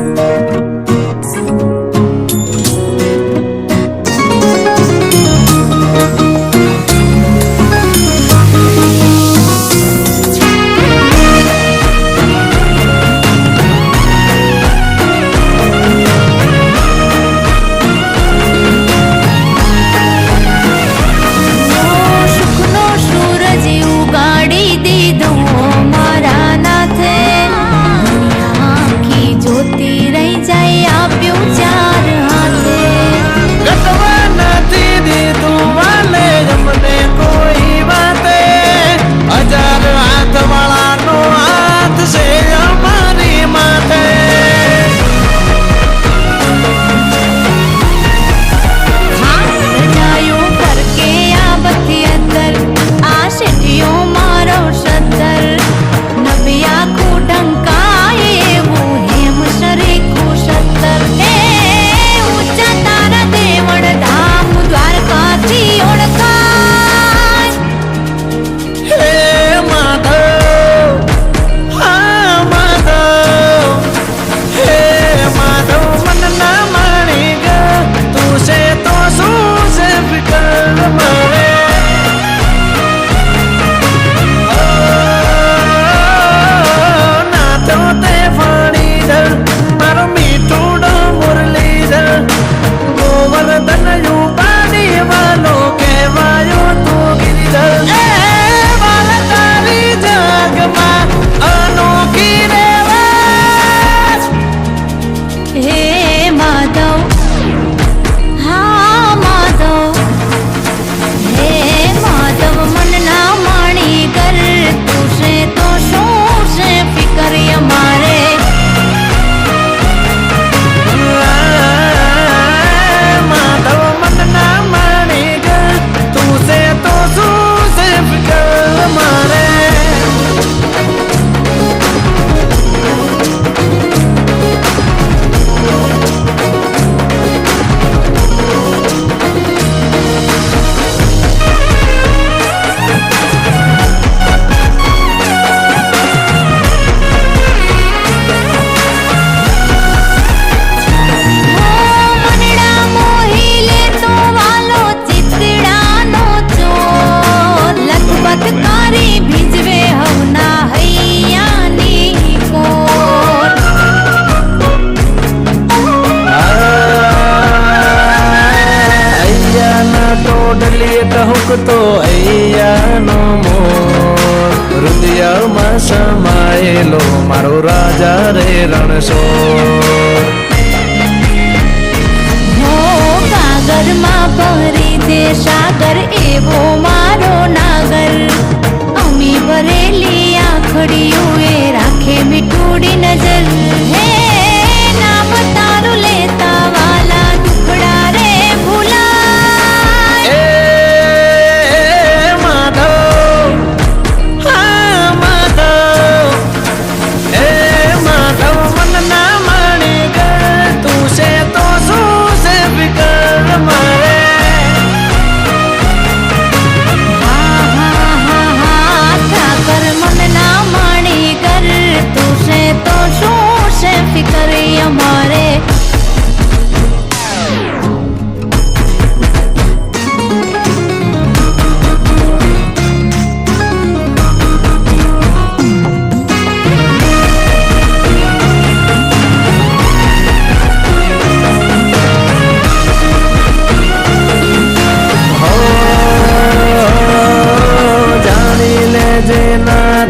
you. હુકતો અહીંયાનો મોર. હૃદયમાં સમાયેલો મારો રાજા રે રણસો સાગરમાં ભરી દે સાગર, એવો મારો નાગર. અમી ભરેલી આખડીઓ એ રાખે મીઠું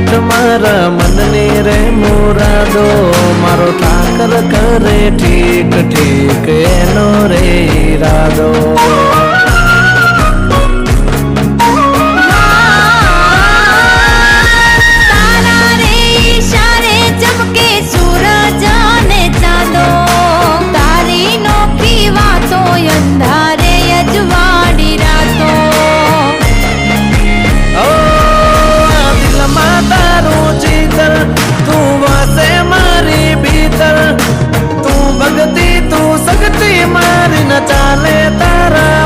તમારા મનને રે મોરાદો મારો ઠાકર કરે ઠીક ઠીક એનો રે ઈરાદો માર ન ચાલે તારા